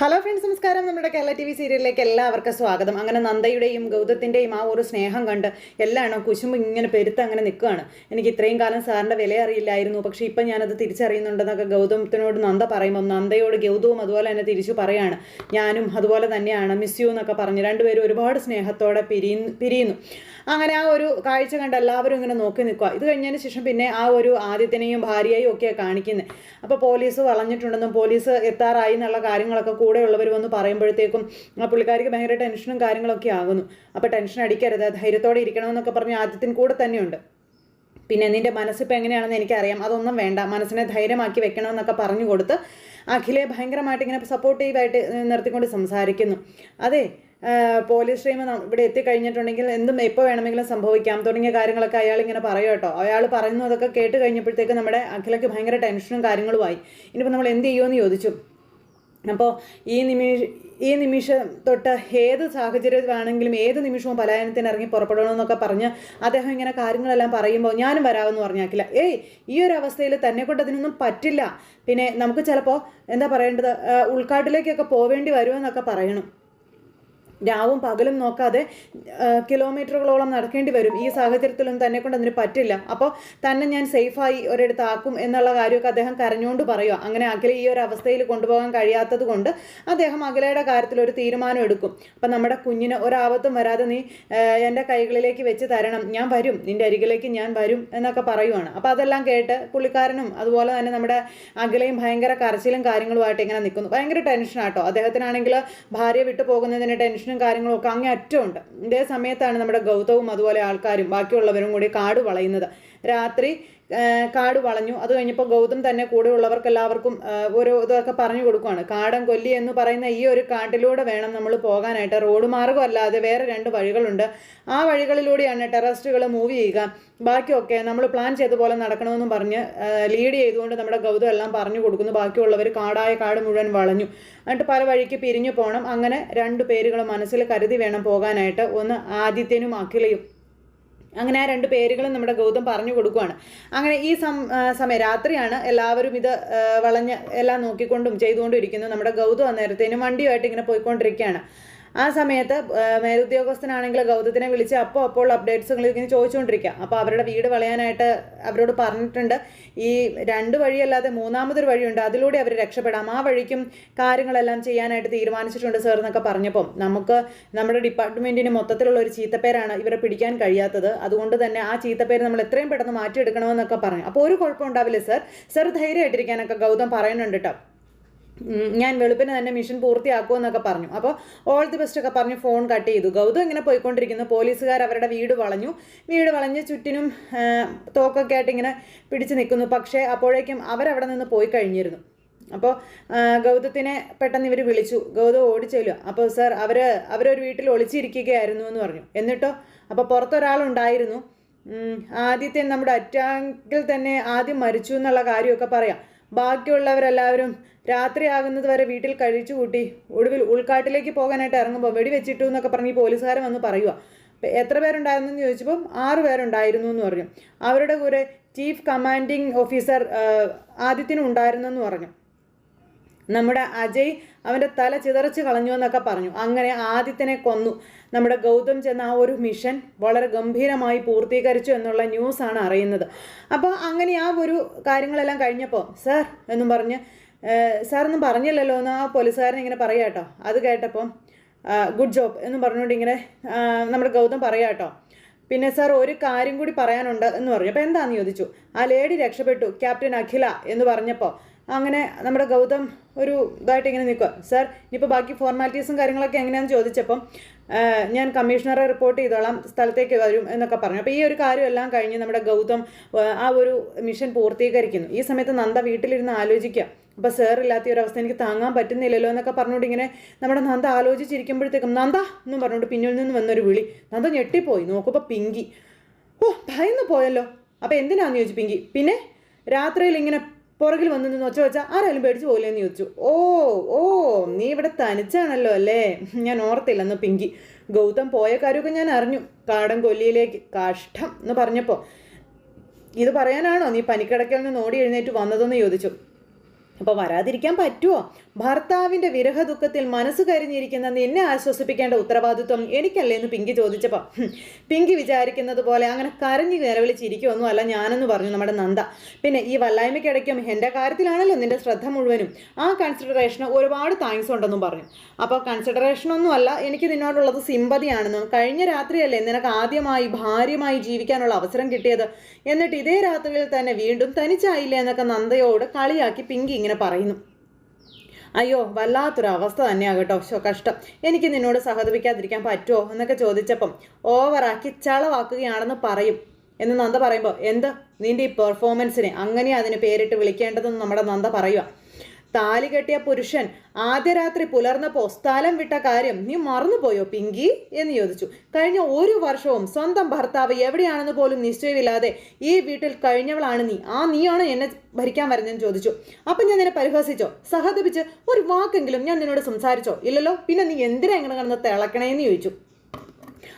Hello friends നമസ്കാരം. നമ്മുടെ Kerala T V സീരിയലിലേക്ക് എല്ലാവർക്കും സ്വാഗതം. അങ്ങനെ നന്ദയുടെയും ഗൗതത്തിന്റെയും ആ ഒരു സ്നേഹം കണ്ട് എല്ലാം കുശുമ്പ് ഇങ്ങനെ പെരുത്ത് അങ്ങനെ നിൽക്കുകയാണ്. എനിക്ക് ഇത്രയും കാലം സാറിന്റെ വില അറിയില്ലായിരുന്നു. പക്ഷേ ഇപ്പം ഞാനത് തിരിച്ചറിയുന്നുണ്ടെന്നൊക്കെ ഗൗതമത്തിനോട് നന്ദ പറയുമ്പം നന്ദയോട് ഗൗതവും അതുപോലെ തന്നെ തിരിച്ചു പറയാണ്. ഞാനും അതുപോലെ തന്നെയാണ് മിസ് യു എന്നൊക്കെ പറഞ്ഞ് രണ്ടുപേരും ഒരുപാട് സ്നേഹത്തോടെ പിരിയുന്നു പിരിയുന്നു. അങ്ങനെ ആ ഒരു കാഴ്ച കണ്ട് എല്ലാവരും ഇങ്ങനെ നോക്കി നിൽക്കുക. ഇത് കഴിഞ്ഞതിന് ശേഷം പിന്നെ ആ ഒരു ആദ്യത്തിനെയും ഭാര്യയെയും ഒക്കെയാണ് കാണിക്കുന്നത് അപ്പോൾ പോലീസ് വളഞ്ഞിട്ടുണ്ടെന്നും പോലീസ് എത്താറായി എന്നുള്ള കാര്യങ്ങളൊക്കെ കൂടെയുള്ളവർ വന്ന് പറയുമ്പോഴത്തേക്കും ആ പുള്ളിക്കാരിക്ക് ഭയങ്കര ടെൻഷനും കാര്യങ്ങളൊക്കെ ആകുന്നു. അപ്പോൾ ടെൻഷൻ അടിക്കരുത് ധൈര്യത്തോടെ ഇരിക്കണമെന്നൊക്കെ പറഞ്ഞ് ആദ്യത്തിന് കൂടെ തന്നെയുണ്ട്. പിന്നെ നിന്റെ മനസ്സിപ്പോൾ എങ്ങനെയാണെന്ന് എനിക്കറിയാം. അതൊന്നും വേണ്ട. മനസ്സിനെ ധൈര്യമാക്കി വെക്കണമെന്നൊക്കെ പറഞ്ഞു കൊടുത്ത് അഖിലെ ഭയങ്കരമായിട്ട് ഇങ്ങനെ സപ്പോർട്ടീവായിട്ട് നിർത്തിക്കൊണ്ട് സംസാരിക്കുന്നു. അതെ പോലീസ് ടീം ഇവിടെ എത്തിക്കഴിഞ്ഞിട്ടുണ്ടെങ്കിൽ എന്തും എപ്പോൾ വേണമെങ്കിലും സംഭവിക്കാം. തുടങ്ങിയ കാര്യങ്ങളൊക്കെ അയാൾ ഇങ്ങനെ പറയും കേട്ടോ. അയാൾ പറയുന്നു അതൊക്കെ കേട്ട് കഴിഞ്ഞപ്പോഴത്തേക്ക് നമ്മുടെ അഖിലയ്ക്ക് ഭയങ്കര ടെൻഷനും കാര്യങ്ങളുമായി. ഇനിയിപ്പോൾ നമ്മൾ എന്ത് ചെയ്യുമെന്ന് ചോദിച്ചു. അപ്പോൾ ഈ നിമിഷ ഈ നിമിഷം തൊട്ട് ഏത് സാഹചര്യത്തിലാണെങ്കിലും ഏത് നിമിഷവും പലായനത്തിന് ഇറങ്ങി പുറപ്പെടണമെന്നൊക്കെ പറഞ്ഞ് അദ്ദേഹം ഇങ്ങനെ കാര്യങ്ങളെല്ലാം പറയുമ്പോൾ ഞാനും വരാമെന്ന് പറഞ്ഞാക്കില്ല ഏയ് ഈ ഒരു അവസ്ഥയിൽ തന്നെ കൊണ്ട് അതിനൊന്നും പറ്റില്ല. പിന്നെ നമുക്ക് ചിലപ്പോൾ എന്താ പറയേണ്ടത്? ഉൾക്കാട്ടിലേക്കൊക്കെ പോവേണ്ടി വരുമെന്നൊക്കെ പറയണം. രാവും പകലും നോക്കാതെ കിലോമീറ്ററുകളോളം നടക്കേണ്ടി വരും. ഈ സാഹചര്യത്തിലൊന്നും തന്നെ കൊണ്ട് അതിന് പറ്റില്ല. അപ്പോൾ തന്നെ ഞാൻ സേഫായി ഒരിടത്ത് ആക്കും എന്നുള്ള കാര്യമൊക്കെ അദ്ദേഹം കരഞ്ഞുകൊണ്ട് പറയുക അങ്ങനെ അഖില ഈ ഒരു അവസ്ഥയിൽ കൊണ്ടുപോകാൻ കഴിയാത്തത് കൊണ്ട് അദ്ദേഹം അഖിലയുടെ കാര്യത്തിൽ ഒരു തീരുമാനം എടുക്കും. അപ്പം നമ്മുടെ കുഞ്ഞിന് ഒരാപത്തും വരാതെ നീ എന്റെ കൈകളിലേക്ക് വെച്ച് തരണം. ഞാൻ വരും. നിന്റെ അരികിലേക്ക് ഞാൻ വരും എന്നൊക്കെ പറയുവാണ്. അപ്പോൾ അതെല്ലാം കേട്ട് പുള്ളിക്കാരനും അതുപോലെ തന്നെ നമ്മുടെ അഖിലയും ഭയങ്കര കരച്ചിലും കാര്യങ്ങളുമായിട്ട് ഇങ്ങനെ നിൽക്കുന്നു. ഭയങ്കര ടെൻഷനാട്ടോ അദ്ദേഹത്തിനാണെങ്കിൽ ഭാര്യ വിട്ടു പോകുന്നതിന് ടെൻഷനും കാര്യങ്ങളും ഒക്കെ അങ്ങേ അറ്റമുണ്ട് ഇതേ സമയത്താണ് നമ്മുടെ ഗൗതവും അതുപോലെ ആൾക്കാരും ബാക്കിയുള്ളവരും കൂടി കാട് വളയുന്നത്. രാത്രി കാട് വളഞ്ഞു. അത് കഴിഞ്ഞപ്പോൾ ഗൗതം തന്നെ കൂടെയുള്ളവർക്ക് എല്ലാവർക്കും ഓരോ ഇതൊക്കെ പറഞ്ഞു കൊടുക്കുകയാണ് കാടൻ കൊല്ലി എന്ന് പറയുന്ന ഈ ഒരു കാട്ടിലൂടെ വേണം നമ്മൾ പോകാനായിട്ട്. റോഡ് മാർഗമല്ലാതെ വേറെ രണ്ട് വഴികളുണ്ട്. ആ വഴികളിലൂടെയാണ് ടെററിസ്റ്റുകൾ മൂവ് ചെയ്യുക. ബാക്കിയൊക്കെ നമ്മൾ പ്ലാൻ ചെയ്ത പോലെ നടക്കണമെന്നും പറഞ്ഞ് ലീഡ് ചെയ്തുകൊണ്ട് നമ്മുടെ ഗൗതം എല്ലാം പറഞ്ഞു കൊടുക്കുന്നു. ബാക്കിയുള്ളവർ കാടായ കാട് മുഴുവൻ വളഞ്ഞു. എന്നിട്ട് പല വഴിക്ക് പിരിഞ്ഞു പോകണം അങ്ങനെ രണ്ട് പേരുകൾ മനസ്സിൽ കരുതി വേണം പോകാനായിട്ട്. ഒന്ന് ആദിത്യനും അഖിലയും. അങ്ങനെ ആ രണ്ട് പേരുകളും നമ്മുടെ ഗൗതം പറഞ്ഞു കൊടുക്കുവാണ്. അങ്ങനെ ഈ സം സമയം രാത്രിയാണ് എല്ലാവരും ഇത് വളഞ്ഞ് എല്ലാം നോക്കിക്കൊണ്ടും ചെയ്തുകൊണ്ടും ഇരിക്കുന്നു നമ്മുടെ ഗൗതം അന്നേരത്തേനും വണ്ടിയുമായിട്ട് ഇങ്ങനെ പോയിക്കൊണ്ടിരിക്കുകയാണ്. ആ സമയത്ത് മേലുദ്യോഗസ്ഥനാണെങ്കിൽ ഗൗതത്തിനെ വിളിച്ച് അപ്പോൾ അപ്പോൾ അപ്ഡേറ്റ്സുകൾ ഇങ്ങനെ ചോദിച്ചുകൊണ്ടിരിക്കുക അപ്പോൾ അവരുടെ വീട് വളയാനായിട്ട് അവരോട് പറഞ്ഞിട്ടുണ്ട്. ഈ രണ്ട് വഴിയല്ലാതെ മൂന്നാമതൊരു വഴിയുണ്ട്. അതിലൂടെ അവർ രക്ഷപ്പെടാം. ആ വഴിക്കും കാര്യങ്ങളെല്ലാം ചെയ്യാനായിട്ട് തീരുമാനിച്ചിട്ടുണ്ട് സാർ എന്നൊക്കെ പറഞ്ഞപ്പം. നമുക്ക് നമ്മുടെ ഡിപ്പാർട്ട്മെന്റിന് മൊത്തത്തിലുള്ള ഒരു ചീത്തപ്പേരാണ് ഇവരെ പിടിക്കാൻ കഴിയാത്തത്. അതുകൊണ്ട് തന്നെ ആ ചീത്തപ്പേര് നമ്മൾ എത്രയും പെട്ടെന്ന് മാറ്റിയെടുക്കണമെന്നൊക്കെ പറഞ്ഞു. അപ്പോൾ ഒരു കുഴപ്പം ഉണ്ടാവില്ല സർ സർ ധൈര്യമായിട്ടിരിക്കാനൊക്കെ ഗൗതം പറയുന്നുണ്ട് കേട്ടോ ഞാൻ വെളുപ്പിന് തന്നെ മിഷൻ പൂർത്തിയാക്കുമെന്നൊക്കെ പറഞ്ഞു. അപ്പോൾ ഓൾ ദി ബെസ്റ്റ് ഒക്കെ പറഞ്ഞ് ഫോൺ കട്ട് ചെയ്തു. ഗൗതം ഇങ്ങനെ പോയിക്കൊണ്ടിരിക്കുന്നു. പോലീസുകാർ അവരുടെ വീട് വളഞ്ഞു. വീട് വളഞ്ഞ് ചുറ്റിനും തോക്കൊക്കെ ആയിട്ട് ഇങ്ങനെ പിടിച്ചു നിൽക്കുന്നു. പക്ഷേ അപ്പോഴേക്കും അവരവിടെ നിന്ന് പോയി കഴിഞ്ഞിരുന്നു. അപ്പോൾ ഗൗതത്തിനെ പെട്ടെന്ന് ഇവർ വിളിച്ചു. ഗൗതം ഓടിച്ചെല്ലുക അപ്പോൾ സർ അവർ അവരൊരു വീട്ടിൽ ഒളിച്ചിരിക്കുകയായിരുന്നു എന്ന് പറഞ്ഞു. എന്നിട്ടോ? അപ്പോൾ പുറത്തൊരാളുണ്ടായിരുന്നു ആദ്യത്തെ നമ്മുടെ അറ്റാക്കിൽ തന്നെ ആദ്യം മരിച്ചു എന്നുള്ള കാര്യമൊക്കെ പറയാം. ബാക്കിയുള്ളവരെല്ലാവരും രാത്രിയാകുന്നത് വരെ വീട്ടിൽ കഴിച്ചു കൂട്ടി. ഒടുവിൽ ഉൾക്കാട്ടിലേക്ക് പോകാനായിട്ട് ഇറങ്ങുമ്പോൾ വെടിവെച്ചിട്ടു എന്നൊക്കെ പറഞ്ഞ് പോലീസുകാരൻ വന്ന് പറയുക എത്ര പേരുണ്ടായിരുന്നു എന്ന് ചോദിച്ചപ്പം ആറ് പേരുണ്ടായിരുന്നു എന്ന് പറഞ്ഞു. അവരുടെ കൂടെ ചീഫ് കമാൻഡിങ് ഓഫീസർ ആദിത്യനും ഉണ്ടായിരുന്നു എന്ന് പറഞ്ഞു. നമ്മുടെ അജയ് അവന്റെ തല ചിതറച്ച് കളഞ്ഞു എന്നൊക്കെ പറഞ്ഞു. അങ്ങനെ ആദിത്യനെ കൊന്നു. നമ്മുടെ ഗൗതം ചെന്ന ആ ഒരു മിഷൻ വളരെ ഗംഭീരമായി പൂർത്തീകരിച്ചു എന്നുള്ള ന്യൂസാണ് അറിയുന്നത്. അപ്പോൾ അങ്ങനെ ആ ഒരു കാര്യങ്ങളെല്ലാം കഴിഞ്ഞപ്പോൾ സർ എന്നും പറഞ്ഞ് സാർ ഒന്നും പറഞ്ഞില്ലല്ലോ എന്ന് ആ പോലീസുകാരൻ ഇങ്ങനെ പറയാം കേട്ടോ. അത് കേട്ടപ്പം ഗുഡ് ജോബ് എന്ന് പറഞ്ഞുകൊണ്ട് ഇങ്ങനെ നമ്മുടെ ഗൗതം പറയാം കേട്ടോ. പിന്നെ സാർ ഒരു കാര്യം കൂടി പറയാനുണ്ട് എന്ന് പറഞ്ഞു. അപ്പോൾ എന്താണെന്ന് ചോദിച്ചു? ആ ലേഡി രക്ഷപ്പെട്ടു ക്യാപ്റ്റൻ അഖില എന്ന് പറഞ്ഞപ്പോൾ അങ്ങനെ നമ്മുടെ ഗൗതം ഒരു ഇതായിട്ട് ഇങ്ങനെ നിൽക്കുക സാർ ഇനിയിപ്പോൾ ബാക്കി ഫോർമാലിറ്റീസും കാര്യങ്ങളൊക്കെ എങ്ങനെയാണെന്ന് ചോദിച്ചപ്പം ഞാൻ കമ്മീഷണറെ റിപ്പോർട്ട് ചെയ്തോളാം സ്ഥലത്തേക്ക് വരും എന്നൊക്കെ പറഞ്ഞു. അപ്പോൾ ഈ ഒരു കാര്യമെല്ലാം കഴിഞ്ഞ് നമ്മുടെ ഗൗതം ആ ഒരു മിഷൻ പൂർത്തീകരിക്കുന്നു. ഈ സമയത്ത് നന്ദ വീട്ടിലിരുന്ന് ആലോചിക്കുക അപ്പോൾ ഈ ഒരു അവസ്ഥ എനിക്ക് താങ്ങാൻ പറ്റുന്നില്ലല്ലോ എന്നൊക്കെ പറഞ്ഞുകൊണ്ട് ഇങ്ങനെ നമ്മുടെ നന്ദ ആലോചിച്ചിരിക്കുമ്പോഴത്തേക്കും നന്ദ എന്നും പറഞ്ഞുകൊണ്ട് പിന്നിൽ നിന്ന് വന്നൊരു വിളി. നന്ദ ഞെട്ടിപ്പോയി. നോക്കുമ്പോൾ പിങ്കി. ഓ ഭയന്ന് പോയല്ലോ. അപ്പോൾ എന്തിനാന്ന് ചോദിച്ചു പിങ്കി? പിന്നെ രാത്രിയിൽ ഇങ്ങനെ പുറകിൽ വന്നു നിന്ന് ഒച്ച വെച്ചാൽ ആരായാലും പേടിച്ച് പോലെയെന്ന് ചോദിച്ചു. ഓ ഓ നീ ഇവിടെ തനിച്ചാണല്ലോ അല്ലേ? ഞാൻ ഓർത്തില്ലെന്ന് പിങ്കി. ഗൗതം പോയ കാര്യമൊക്കെ ഞാൻ അറിഞ്ഞു. കാടൻ കൊല്ലിയിലേക്ക് കഷ്ടം എന്ന് പറഞ്ഞപ്പോൾ ഇത് പറയാനാണോ നീ പനിക്കിടക്കൽ നിന്ന് ഓടി എഴുന്നേറ്റ് വന്നതെന്ന് ചോദിച്ചു. അപ്പോൾ വരാതിരിക്കാൻ പറ്റുമോ ഭർത്താവിന്റെ വിരഹദുഃഖത്തിൽ മനസ്സ് കരിഞ്ഞിരിക്കുന്ന നിന്നെ ആശ്വസിപ്പിക്കേണ്ട ഉത്തരവാദിത്വം എനിക്കല്ലേ എന്ന് പിങ്കി ചോദിച്ചപ്പോൾ പിങ്കി വിചാരിക്കുന്നത് പോലെ അങ്ങനെ കരഞ്ഞു നിലവിളിച്ചിരിക്കുമെന്നും അല്ല ഞാനെന്ന് പറഞ്ഞു നമ്മുടെ നന്ദ. പിന്നെ ഈ വല്ലായ്മയ്ക്കിടയ്ക്കും എന്റെ കാര്യത്തിലാണല്ലോ നിന്റെ ശ്രദ്ധ മുഴുവനും. ആ കൺസിഡറേഷന് ഒരുപാട് താങ്ക്സ് ഉണ്ടെന്നും പറഞ്ഞു. അപ്പോൾ കൺസിഡറേഷൻ ഒന്നും അല്ല എനിക്ക് നിന്നോടുള്ളത് സിമ്പതിയാണെന്നും കഴിഞ്ഞ രാത്രിയല്ലേ നിനക്ക് ആദ്യമായി ഭാര്യമായി ജീവിക്കാനുള്ള അവസരം കിട്ടിയത്? എന്നിട്ട് ഇതേ രാത്രിയിൽ തന്നെ വീണ്ടും തനിച്ചായില്ല എന്നൊക്കെ നന്ദയോട് കളിയാക്കി പിങ്കി ഇങ്ങനെ പറയുന്നു. അയ്യോ വല്ലാത്തൊരു അവസ്ഥ തന്നെയാ കേട്ടോ ശോ കഷ്ടം. എനിക്ക് നിന്നോട് സഹതപിക്കാതിരിക്കാൻ പറ്റുമോ എന്നൊക്കെ ചോദിച്ചപ്പം ഓവറാക്കി ചളവാക്കുകയാണെന്ന് പറയും. എന്ന് നന്ദ പറയുമ്പോൾ എന്ത്? നിന്റെ ഈ പെർഫോമൻസിനെ അങ്ങനെ അതിന് പേരിട്ട് വിളിക്കേണ്ടതെന്ന് നമ്മുടെ നന്ദ പറയുക താലി കെട്ടിയ പുരുഷൻ ആദ്യ രാത്രി പുലർന്നപ്പോൾ സ്ഥലം വിട്ട കാര്യം നീ മറന്നുപോയോ പിങ്കി? എന്ന് ചോദിച്ചു. കഴിഞ്ഞ ഒരു വർഷവും സ്വന്തം ഭർത്താവ് എവിടെയാണെന്ന് പോലും നിശ്ചയമില്ലാതെ ഈ വീട്ടിൽ കഴിഞ്ഞവളാണ് നീ. ആ നീയാണ് എന്നെ ഭരിക്കാൻ വരുന്നതെന്ന് ചോദിച്ചു. അപ്പം ഞാൻ നിന്നെ പരിഹസിച്ചോ? സഹതപിച്ച് ഒരു വാക്കെങ്കിലും ഞാൻ നിന്നോട് സംസാരിച്ചോ? ഇല്ലല്ലോ. പിന്നെ നീ എന്തിനാ ഇങ്ങനെ കിടന്ന് തിളക്കണേന്ന് ചോദിച്ചു.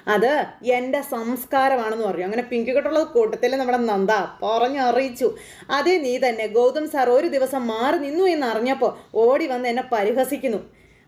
അത് എന്റെ സംസ്കാരമാണെന്ന് പറഞ്ഞു അങ്ങനെ പിങ്കിക്കെട്ടുള്ളത് കൂട്ടത്തിൽ നമ്മുടെ നന്ദ പറഞ്ഞറിയിച്ചു അതേ നീ തന്നെ ഗൗതം സാർ ഒരു ദിവസം മാറി നിന്നു എന്ന് അറിഞ്ഞപ്പോൾ ഓടി വന്ന് എന്നെ പരിഹസിക്കുന്നു.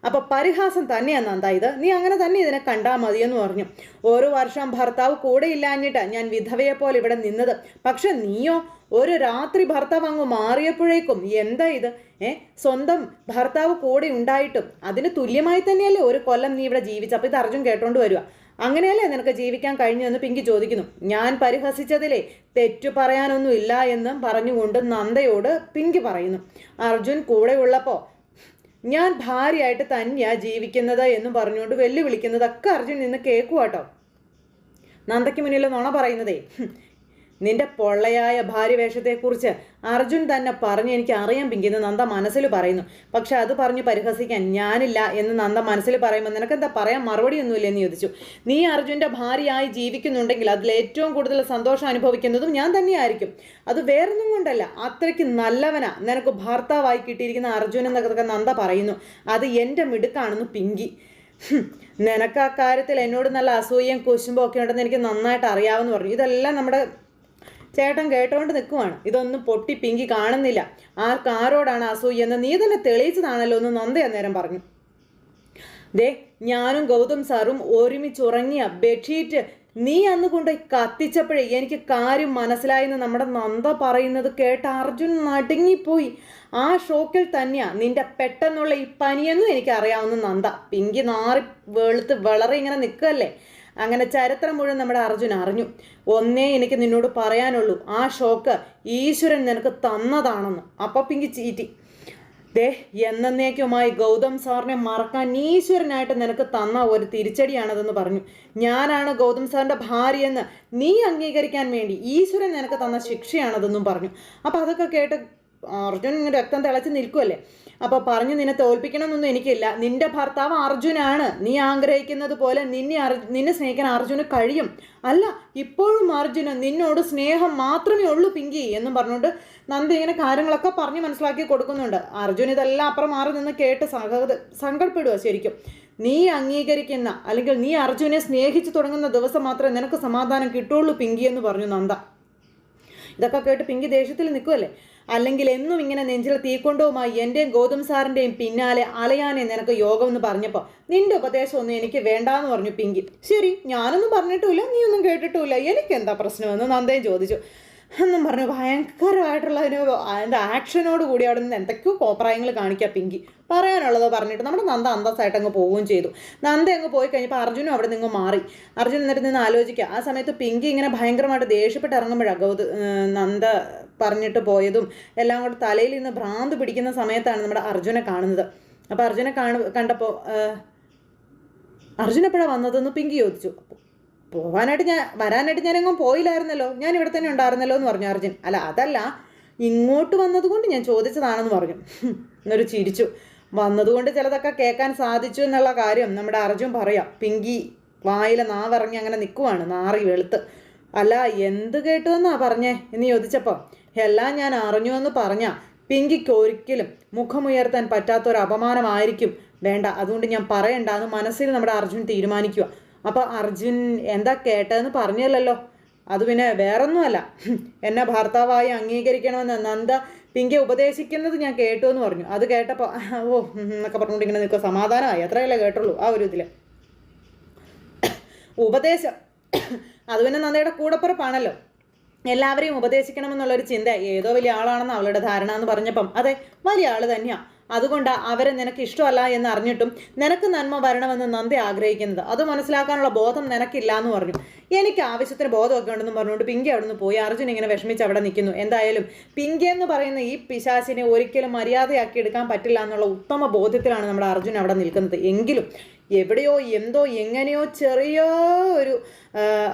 അപ്പൊ പരിഹാസം തന്നെയാണ് നന്ദ ഇത്. നീ അങ്ങനെ തന്നെ ഇതിനെ കണ്ടാൽ മതിയെന്ന് പറഞ്ഞു. ഒരു വർഷം ഭർത്താവ് കൂടെ ഇല്ലാഞ്ഞിട്ട് ഞാൻ വിധവയെ പോലെ ഇവിടെ നിന്നത്. പക്ഷെ നീയോ ഒരു രാത്രി ഭർത്താവ് അങ്ങ് മാറിയപ്പോഴേക്കും എന്താ ഇത്? ഏ സ്വന്തം ഭർത്താവ് കൂടെ ഉണ്ടായിട്ടും അതിന് തുല്യമായി തന്നെയല്ലേ ഒരു കൊല്ലം നീ ഇവിടെ ജീവിച്ചു അപ്പൊ ഇത് അർജുൻ കേട്ടോണ്ട് വരിക അങ്ങനെയല്ലേ നിനക്ക് ജീവിക്കാൻ കഴിഞ്ഞു എന്ന് പിങ്കി ചോദിക്കുന്നു ഞാൻ പരിഹസിച്ചതിലെ തെറ്റു പറയാനൊന്നും ഇല്ല എന്നും പറഞ്ഞുകൊണ്ട് നന്ദയോട് പിങ്കി പറയുന്നു അർജുൻ കൂടെ ഉള്ളപ്പോൾ ഞാൻ ഭാര്യയായിട്ട് തന്നെയാ ജീവിക്കുന്നത് എന്നും പറഞ്ഞുകൊണ്ട് വെല്ലുവിളിക്കുന്നതൊക്കെ അർജുൻ നിന്ന് കേൾക്കുവാട്ടോ നന്ദയ്ക്ക് മുന്നിൽ നുണ പറയുന്നതേ. നിന്റെ പൊള്ളയായ ഭാര്യ വേഷത്തെക്കുറിച്ച് അർജുൻ തന്നെ പറഞ്ഞ്. എനിക്ക് അറിയാൻ പിങ്കിന്ന് നന്ദ മനസ്സിൽ പറയുന്നു. പക്ഷെ അത് പറഞ്ഞ് പരിഹസിക്കാൻ ഞാനില്ല എന്ന് നന്ദ മനസ്സിൽ പറയുമ്പോൾ നിനക്ക് എന്താ പറയാൻ മറുപടിയൊന്നുമില്ല എന്ന് ചോദിച്ചു. നീ അർജുന്റെ ഭാര്യയായി ജീവിക്കുന്നുണ്ടെങ്കിൽ അതിൽ ഏറ്റവും കൂടുതൽ സന്തോഷം അനുഭവിക്കുന്നതും ഞാൻ തന്നെയായിരിക്കും. അത് വേറൊന്നും കൊണ്ടല്ല അത്രയ്ക്ക് നല്ലവനാ. നിനക്ക് ഭർത്താവായി കിട്ടിയിരിക്കുന്ന അർജുൻ എന്നൊക്കെ നന്ദ പറയുന്നു. അത് എന്റെ മിടുക്കാണെന്ന് പിങ്കി. നിനക്ക് ആ കാര്യത്തിൽ എന്നോട് നല്ല അസൂയയും കൊശുമ്പോ ഒക്കെ ഉണ്ടെന്ന് എനിക്ക് നന്നായിട്ട് അറിയാമെന്ന് പറഞ്ഞു. ഇതെല്ലാം നമ്മുടെ ചേട്ടൻ കേട്ടോണ്ട് നിൽക്കുവാണ് ഇതൊന്നും പൊട്ടി പിങ്കി കാണുന്നില്ല. ആർക്ക് ആരോടാണ് അസൂയ എന്ന് നീ തന്നെ തെളിയിച്ചതാണല്ലോ എന്ന് നന്ദ അന്നേരം പറഞ്ഞു. ദേ ഞാനും ഗൗതം സാറും ഒരുമിച്ച് ഉറങ്ങിയ ബെഡ്ഷീറ്റ് നീ അന്ന് കൊണ്ട് കത്തിച്ചപ്പോഴേ എനിക്ക് കാര്യം മനസ്സിലായെന്ന് നമ്മുടെ നന്ദ പറയുന്നത് കേട്ട് അർജുൻ നടുങ്ങിപ്പോയി. ആ ഷോക്കിൽ തന്നെയാ നിന്റെ പെട്ടെന്നുള്ള ഈ പനിയെന്നും എനിക്കറിയാവുന്ന നന്ദ. പിങ്കി നാറി വെളുത്ത് വിളറി ഇങ്ങനെ നിൽക്കല്ലേ അങ്ങനെ ചരിത്രം മുഴുവൻ നമ്മുടെ അർജുൻ അറിഞ്ഞു. ഒന്നേ എനിക്ക് നിന്നോട് പറയാനുള്ളൂ ആ ഷോക്ക് ഈശ്വരൻ നിനക്ക് തന്നതാണെന്ന്. അപ്പൊ പിങ്കി ചീറ്റി. ദേ എന്നേക്കുമായി ഗൗതം സാറിനെ മറക്കാൻ ഈശ്വരനായിട്ട് നിനക്ക് തന്ന ഒരു തിരിച്ചടിയാണതെന്ന് പറഞ്ഞു. ഞാനാണ് ഗൗതം സാറിന്റെ ഭാര്യയെന്ന് നീ അംഗീകരിക്കാൻ വേണ്ടി ഈശ്വരൻ നിനക്ക് തന്ന ശിക്ഷയാണതെന്നും പറഞ്ഞു. അപ്പം അതൊക്കെ കേട്ട് അർജുൻ രക്തം തിളച്ച് നിൽക്കുമല്ലേ അപ്പോൾ പറഞ്ഞു നിന്നെ തോൽപ്പിക്കണമെന്നൊന്നും എനിക്കില്ല. നിന്റെ ഭർത്താവ് അർജുനാണ്. നീ ആഗ്രഹിക്കുന്നത് പോലെ നിന്നെ നിന്നെ സ്നേഹിക്കാൻ അർജുന് കഴിയും. അല്ല ഇപ്പോഴും അർജുന് നിന്നോട് സ്നേഹം മാത്രമേ ഉള്ളൂ പിങ്കി എന്നും പറഞ്ഞുകൊണ്ട് നന്ദി ഇങ്ങനെ കാര്യങ്ങളൊക്കെ പറഞ്ഞ് മനസ്സിലാക്കി കൊടുക്കുന്നുണ്ട്. അർജുൻ ഇതെല്ലാം അപ്പുറം മാറി നിന്ന് കേട്ട് സഹത സങ്കടപ്പെടുക ശരിക്കും. നീ അംഗീകരിക്കുന്ന അല്ലെങ്കിൽ നീ അർജുനെ സ്നേഹിച്ചു തുടങ്ങുന്ന ദിവസം മാത്രമേ നിനക്ക് സമാധാനം കിട്ടുള്ളൂ പിങ്കി എന്ന് പറഞ്ഞു നന്ദ. ഇതൊക്കെ കേട്ട് പിങ്കി ദേഷ്യത്തിൽ നിൽക്കുമല്ലേ അല്ലെങ്കിൽ എന്നും ഇങ്ങനെ നെഞ്ചിൽ തീക്കൊണ്ടവുമായി എന്റെയും ഗോതം സാറിന്റെയും പിന്നാലെ അലയാനെ നിനക്ക് യോഗം എന്ന് പറഞ്ഞപ്പോൾ നിന്റെ ഉപദേശമൊന്നും എനിക്ക് വേണ്ടാന്ന് പറഞ്ഞു പിങ്കി. ശരി ഞാനൊന്നും പറഞ്ഞിട്ടുമില്ല ഒന്നും കേട്ടിട്ടുമില്ല. എനിക്ക് എന്താ പ്രശ്നമെന്ന് നന്ദയും ചോദിച്ചു. എന്നും പറഞ്ഞു. ഭയങ്കരമായിട്ടുള്ള ഒരു അതിന്റെ ആക്ഷനോട് കൂടി അവിടെ നിന്ന് എന്തൊക്കെയോ കോപ്രായങ്ങൾ കാണിക്കുക പിങ്കി. പറയാനുള്ളത് പറഞ്ഞിട്ട് നമ്മുടെ നന്ദ അന്തസ്സായിട്ട് അങ്ങ് പോവുകയും ചെയ്തു. നന്ദ അങ്ങ് പോയി കഴിഞ്ഞപ്പോൾ അർജുനും അവിടെ നിന്ന് മാറി. അർജുൻ എന്നിട്ട് നിന്ന് ആലോചിക്കുക. ആ സമയത്ത് പിങ്കി ഇങ്ങനെ ഭയങ്കരമായിട്ട് ദേഷ്യപ്പെട്ട് ഇറങ്ങുമ്പോഴാണ് ഗൗത് നന്ദ പറഞ്ഞിട്ട് പോയതും എല്ലാം കൂടെ തലയിൽ നിന്ന് ഭ്രാന്ത് പിടിക്കുന്ന സമയത്താണ് നമ്മുടെ അർജുനെ കാണുന്നത്. അപ്പോൾ അർജുനെ കാണു കണ്ടപ്പോൾ അർജുൻ എപ്പോഴാണ് വന്നതെന്ന് പിങ്കി ചോദിച്ചു. പോകാനായിട്ട് ഞാൻ വരാനായിട്ട് ഞാനെങ്ങും പോയില്ലായിരുന്നല്ലോ. ഞാൻ ഇവിടെ തന്നെ ഉണ്ടായിരുന്നല്ലോ എന്ന് പറഞ്ഞു അർജുൻ. അല്ല അതല്ല ഇങ്ങോട്ട് വന്നതുകൊണ്ട് ഞാൻ ചോദിച്ചതാണെന്ന് പറഞ്ഞു. എന്നൊരു ചിരിച്ചു. വന്നതുകൊണ്ട് ചിലതൊക്കെ കേൾക്കാൻ സാധിച്ചു എന്നുള്ള കാര്യം നമ്മുടെ അർജുൻ പറയാം. പിങ്കി വായിലെ നാവിറങ്ങി അങ്ങനെ നിൽക്കുവാണ് നാറി വെളുത്ത്. അല്ല എന്ത് കേട്ടു എന്നാ പറഞ്ഞേ എന്ന് ചോദിച്ചപ്പോൾ എല്ലാം ഞാൻ അറിഞ്ഞു എന്ന് പറഞ്ഞ പിങ്കിക്ക് ഒരിക്കലും മുഖമുയർത്താൻ പറ്റാത്തൊരു അപമാനമായിരിക്കും വേണ്ട അതുകൊണ്ട് ഞാൻ പറയണ്ട എന്ന് മനസ്സിൽ നമ്മുടെ അർജുൻ തീരുമാനിക്കുക അപ്പോൾ അർജുൻ എന്താ കേട്ടതെന്ന് പറഞ്ഞല്ലോ അത് പിന്നെ വേറൊന്നുമല്ല. എന്നെ ഭർത്താവായി അംഗീകരിക്കണമെന്ന് നന്ദ പിങ്കെ ഉപദേശിക്കുന്നത് ഞാൻ കേട്ടു എന്ന് പറഞ്ഞു. അത് കേട്ടപ്പോൾ ഓ എന്നൊക്കെ പറഞ്ഞുകൊണ്ട് ഇങ്ങനെ നിൽക്കുക സമാധാനമായി. അത്രയല്ലേ കേട്ടുള്ളൂ ആ ഒരു ഇതിൽ ഉപദേശം. അത് പിന്നെ നന്ദയുടെ കൂടപ്പുറപ്പാണല്ലോ. എല്ലാവരെയും ഉപദേശിക്കണമെന്നുള്ളൊരു ചിന്ത. ഏതോ വലിയ ആളാണെന്ന് അവളുടെ ധാരണ എന്ന് പറഞ്ഞപ്പം. അതെ വലിയ ആൾ തന്നെയാ. അതുകൊണ്ട് അവരെ നിനക്ക് ഇഷ്ടമല്ല എന്ന് അറിഞ്ഞിട്ടും നിനക്ക് നന്മ വരണമെന്ന് നന്ദി ആഗ്രഹിക്കുന്നത്. അത് മനസ്സിലാക്കാനുള്ള ബോധം നിനക്കില്ല എന്ന് പറഞ്ഞു. എനിക്ക് ആവശ്യത്തിന് ബോധമൊക്കെ ഉണ്ടെന്ന് പറഞ്ഞുകൊണ്ട് പിങ്കി അവിടെ നിന്ന് പോയി. അർജുൻ ഇങ്ങനെ വിഷമിച്ച് അവിടെ നിൽക്കുന്നു. എന്തായാലും പിങ്കി എന്ന് പറയുന്ന ഈ പിശാസിനെ ഒരിക്കലും മര്യാദയാക്കി എടുക്കാൻ പറ്റില്ല എന്നുള്ള ഉത്തമ ബോധ്യത്തിലാണ് നമ്മുടെ അർജുൻ അവിടെ നിൽക്കുന്നത്. എങ്കിലും എവിടെയോ എന്തോ എങ്ങനെയോ ചെറിയ ഒരു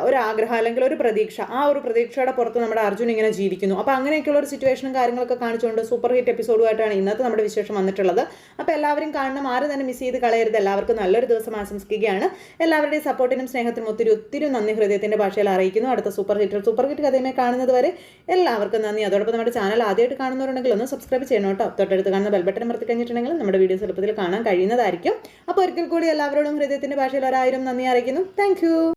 ഒരാഗ്രഹം അല്ലെങ്കിൽ ഒരു പ്രതീക്ഷ. ആ ഒരു പ്രതീക്ഷയുടെ പുറത്ത് നമ്മുടെ അർജുൻ ഇങ്ങനെ ജീവിക്കുന്നു. അപ്പോൾ അങ്ങനെയൊക്കെയുള്ള ഒരു സിറ്റുവേഷനും കാര്യങ്ങളൊക്കെ കാണിച്ചുകൊണ്ട് സൂപ്പർ ഹിറ്റ് എപ്പിസോഡുമായിട്ടാണ് ഇന്നത്തെ നമ്മുടെ വിശേഷം വന്നിട്ടുള്ളത്. അപ്പോൾ എല്ലാവരും കാണണം. ആരും തന്നെ മിസ് ചെയ്ത് കളയരുത്. എല്ലാവർക്കും നല്ലൊരു ദിവസം ആശംസിക്കുകയാണ്. എല്ലാവരുടെയും സപ്പോർട്ടിനും സ്നേഹത്തിനും ഒത്തിരി ഒത്തിരി നന്ദി ഹൃദയത്തിന്റെ ഭാഷയിൽ അറിയിക്കുന്നു. അടുത്ത സൂപ്പർ ഹിറ്റ് സൂപ്പർ ഹിറ്റ് കഥയുമായി കാണുന്നത് വരെ എല്ലാവർക്കും നന്ദി. അതോടൊപ്പം നമ്മുടെ ചാനൽ ആദ്യമായിട്ട് കാണുന്നവരുണ്ടെങ്കിൽ ഒന്ന് സബ്സ്ക്രൈബ് ചെയ്യണം കേട്ടോ. തൊട്ടടുത്ത് കാണുന്ന ബെൽബട്ടൺ അമർത്തി കഴിഞ്ഞിട്ടുണ്ടെങ്കിൽ നമ്മുടെ വീഡിയോസ് എളുപ്പത്തിൽ കാണാൻ കഴിയുന്നതായിരിക്കും. അപ്പോൾ ഒരിക്കൽ കൂടി എല്ലാവരോടും ഹൃദയത്തിന്റെ ഭാഷയിൽ ഒരായിരം നന്ദി അറിയിക്കുന്നു. താങ്ക്